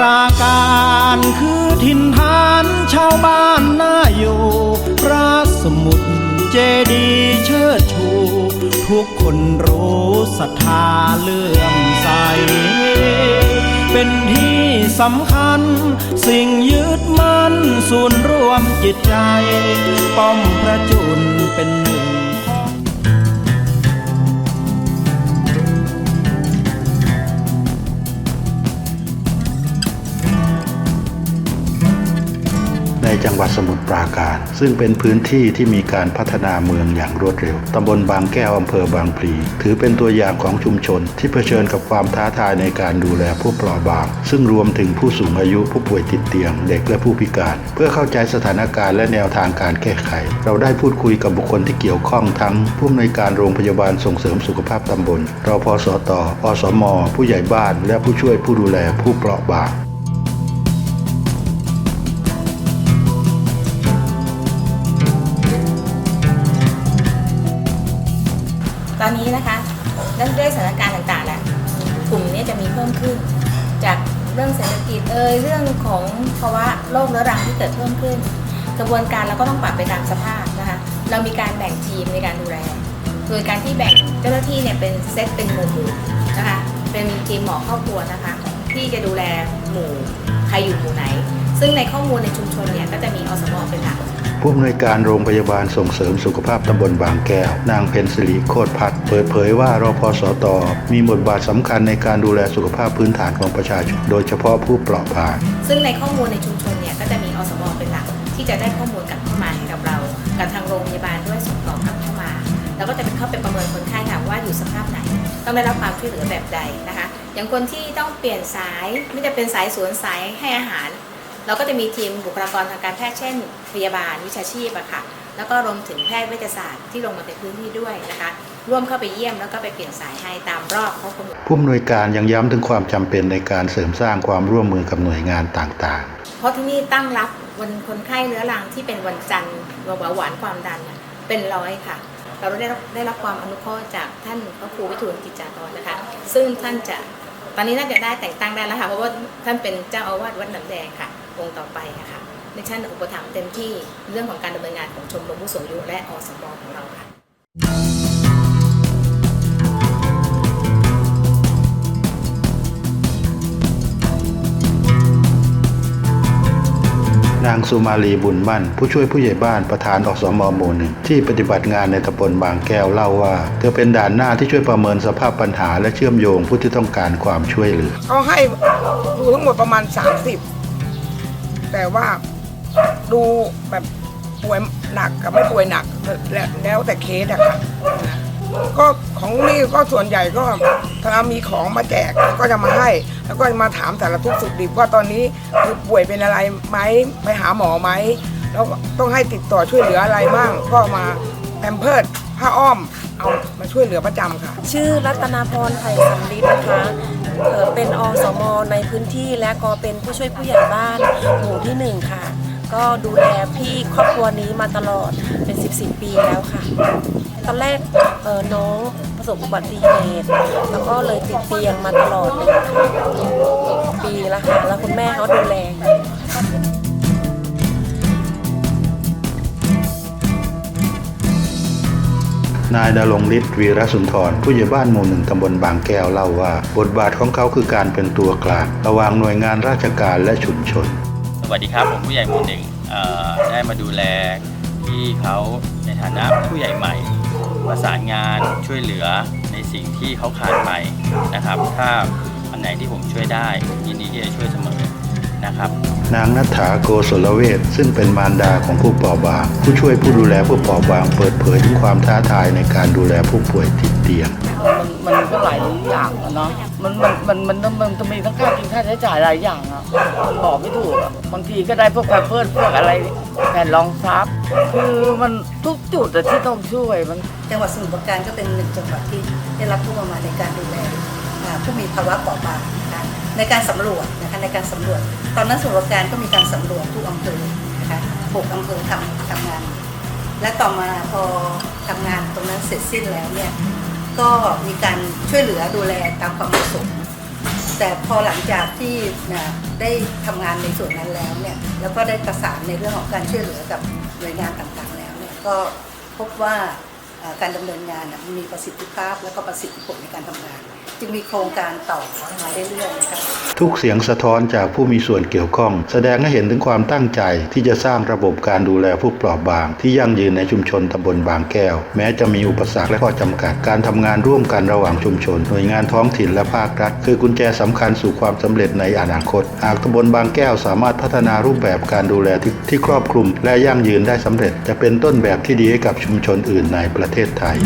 ราการคือถิ่นฐานชาวบ้านน่าอยู่ พระสมุทรเจดีเชิดชู ทุกคนรู้ศรัทธาเลื่อมใส เป็นที่สำคัญ สิ่งยึดมั่นส่วนรวมจิตใจ ป้อมพระจุลเป็น ในจังหวัดสมุทรปราการ ซึ่งเป็นพื้นที่ที่มีการพัฒนาเมืองอย่างรวดเร็ว ตำบลบางแก้วอำเภอบางพลี ถือเป็นตัวอย่างของชุมชน ที่เผชิญกับความท้าทายในการดูแลผู้เปราะบาง ซึ่งรวมถึงผู้สูงอายุผู้ป่วยติดเตียง เด็กและผู้พิการ เพื่อเข้าใจสถานการณ์และแนวทางการแก้ไข เราได้พูดคุยกับบุคคลที่เกี่ยวข้องทั้งผู้อำนวยการโรงพยาบาลส่งเสริมสุขภาพตำบลรพสตอสม ผู้ใหญ่บ้าน และผู้ช่วยผู้ดูแลผู้เปราะบาง อนนี้นะคะด้วยด้วยสถานการณ์ต่างๆแหล้วกลุ่มนี้จะมีเพิ่มขึ้น จากเรื่องเศรษฐกิจเอ่ยเรื่องของภาวะโรคเรื้อรังที่เกิดเพิ่มขึ้น กระบวนการเราก็ต้องปรับไปตามสภาพนะคะเรามีการแบ่งทีมในการดูแล โดยการที่แบ่งเจ้าหน้าที่เนี่ยเป็นเซตเป็นหมู่หมู่นะคะเป็นทีมหมอครอบครัวนะคะ ที่จะดูแลหมู่ใครอยู่หมู่ไหน ซึ่งในข้อมูลในชุมชนเนี่ยก็จะมีอสมเป็นหลักผู้อำนวยการโรงพยาบาลส่งเสริมสุขภาพตำบลบางแก้ว นางเพนสิริโคตรพัฒน์เปิดเผยว่ารพสต มีบทบาทสำคัญในการดูแลสุขภาพพื้นฐานของประชาชน โดยเฉพาะผู้เปราะบาง ซึ่งในข้อมูลในชุมชนเนี่ยก็จะมีอสมเป็นหลัก ที่จะได้ข้อมูลกลับเข้ามาให้กับเรากับทางโรงพยาบาลด้วยส่งต่อกลับเข้ามา แล้วก็จะเป็นเข้าไปประเมินคนไข้ค่ะว่าอยู่สภาพไหน ต้องได้รับความช่วยเหลือแบบใดนะคะ อย่างคนที่ต้องเปลี่ยนสายไม่จะเป็นสายสวนสายให้อาหาร เราก็จะมีทีมบุคลากรทางการแพทย์เช่น พยาบาลวิชาชีพอะค่ะ แล้วก็รวมถึงแพทย์เวชศาสตร์ที่ลงมาในพื้นที่ด้วยนะคะ ร่วมเข้าไปเยี่ยมแล้วก็ไปเปลี่ยนสายให้ตามรอบเขากำหนดผู้อำนวยการยังย้ำถึงความจำเป็นในการเสริมสร้างความร่วมมือกับหน่วยงานต่างเพราะที่นี่ตั้งรับวันคนไข้เรื้อรังที่เป็นวันจันทร์เบาหวานความดันน่ะเป็นร้อยค่ะ เราได้รับได้รับความอนุเคราะห์จากท่านพระครูวิทูลกิจจากรนะคะ ซึ่งท่านจะตอนนี้น่าจะได้แต่งตั้งได้แล้วค่ะเพราะว่าท่านเป็นเจ้าอาวาสวัดหนำแดงค่ะ องค์ต่อไปอะค่ะในชั้นอุปถัมภ์เต็มที่เรื่องของการดำเนินงานของชมรมผู้สูงอายุและอสมของเราค่ะๆนางสุมาลีบุญมั่น ผู้ช่วยผู้ใหญ่บ้านประธานอสมหมู่หนึ่งที่ปฏิบัติงานในตำบลบางแก้วเล่าว่า เธอเป็นด่านหน้าที่ช่วยประเมินสภาพปัญหาและเชื่อมโยงผู้ที่ต้องการความช่วยเหลือเขาให้ดูทั้งหมดประมาณ 30 แต่ว่าดูแบบป่วยหนักกับไม่ป่วยหนักแล้วแล้วแต่เคสอะค่ะก็ของนี่ก็ส่วนใหญ่ก็ถ้ามีของมาแจกก็จะมาให้ แล้วก็มาถามสารทุกสุขดิบว่าตอนนี้คือป่วยเป็นอะไรไหมไปหาหมอไหมแล้วต้องให้ติดต่อช่วยเหลืออะไรบ้างก็มาแพมเพิร์ด ผ้าอ้อมเอามาช่วยเหลือประจำค่ะ ชื่อรัตนาพรไผ่สัมฤทธิ์นะคะเอ่อเป็นอสมในพื้นที่และก็เป็นผู้ช่วยผู้ใหญ่บ้านหมู่ที่หนึ่งค่ะ ก็ดูแลพี่ครอบครัวนี้มาตลอดเป็น 10 10 ปีแล้วค่ะ ตอนแรกเอ่อน้องประสบอุบัติเหตุแล้วก็เลยติดเตียงมาตลอดเลยค่ะปีล้วค่ะแล้วคุณแม่เขาดูแล นายดลงฤทธิ์วีรสุนทร ผู้ใหญ่บ้านหมู่หนึ่งตำบลบางแก้วเล่าว่า บทบาทของเขาคือการเป็นตัวกลางระหว่างหน่วยงานราชการและชุมชน สวัสดีครับผมผู้ใหญ่หมู่หนึ่งได้มาดูแลพี่เขาในฐานะผู้ใหญ่ใหม่ประสานงานช่วยเหลือในสิ่งที่เขาขาดไปนะครับ ถ้าอันไหนที่ผมช่วยได้ยินดีที่จะช่วยเสมอ นะครับ นางนัฐาโกศลเวทซึ่งเป็นมารดาของผู้เปราะบาง ผู้ช่วยผู้ดูแลผู้เปราะบางเปิดเผยถึงความท้าทายในการดูแลผู้ป่วยติดเตียง มันมันก็หลายอย่างอะเนาะมันมันมันมันมันมันจะมีทั้งค่ากินค่าใช้จ่ายหลายอย่างอะมันบอกไม่ถูกอะบางทีก็ได้พวกแพมเพิร์สพวกอะไรแผ่นรองซับคือมันทุกจุดอะที่ต้องช่วยมัน จังหวัดสมุทรปราการก็เป็นหนึ่งจังหวัดที่ได้รับผู้ประมาณในการดูแลอ่าผู้มีภาวะเปราะบางนะคะ ในการสำรวจนะคะในการสำรวจ ตอนนั้นสมุทรปราการก็มีการสำรวจทุกอำเภอนะคะหกอำเภอทำทำงาน และต่อมาพอทำงานตรงนั้นเสร็จสิ้นแล้วเนี่ยก็มีการช่วยเหลือดูแลตามความเหมาะสมแต่พอหลังจากที่นะได้ทำงานในส่วนนั้นแล้วเนี่ยแล้วก็ได้ประสานในเรื่องของการช่วยเหลือกับหน่วยงานต่างๆแล้วเนี่ยก็พบว่าการดำเนินงานมีประสิทธิภาพและก็ประสิทธิผลในการทำงาน จึงมีโครงการต่อมาเรื่อยๆนะคะทุกเสียงสะท้อนจากผู้มีส่วนเกี่ยวข้อง แสดงให้เห็นถึงความตั้งใจที่จะสร้างระบบการดูแลผู้เปราะบาง ที่ยั่งยืนในชุมชนตำบลบางแก้ว แม้จะมีอุปสรรคและข้อจำกัดการทำงานร่วมกันระหว่างชุมชน หน่วยงานท้องถิ่นและภาครัฐ คือกุญแจสำคัญสู่ความสำเร็จในอนาคต หากตำบลบางแก้วสามารถพัฒนารูปแบบการดูแลทที่ครอบคลุม และยั่งยืนได้สำเร็จ จะเป็นต้นแบบที่ดีให้กับชุมชนอื่นในประเทศไทย